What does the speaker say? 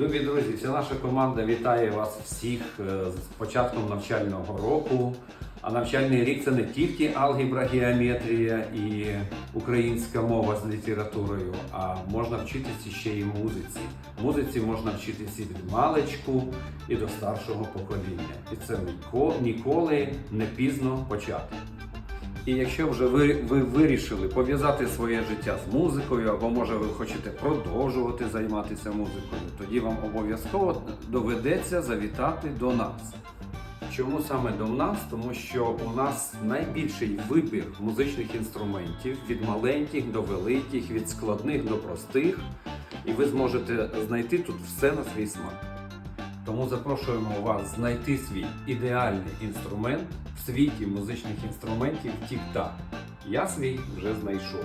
Любі друзі, вся наша команда вітає вас всіх е, з початком навчального року. А навчальний рік це не тільки алгебра, геометрія і українська мова з літературою, а можна вчитися ще й музиці. Музиці можна вчитися від маличку і до старшого покоління. І це ніко- ніколи не пізно почати. І якщо вже ви, ви вирішили пов'язати своє життя з музикою, або може ви хочете продовжувати займатися музикою, тоді вам обов'язково доведеться завітати до нас. Чому саме до нас? Тому що у нас найбільший вибір музичних інструментів від маленьких до великих, від складних до простих, і ви зможете знайти тут все на свій смак. Тому запрошуємо вас знайти свій ідеальний інструмент в світі музичних інструментів TikTok. Я свій вже знайшов.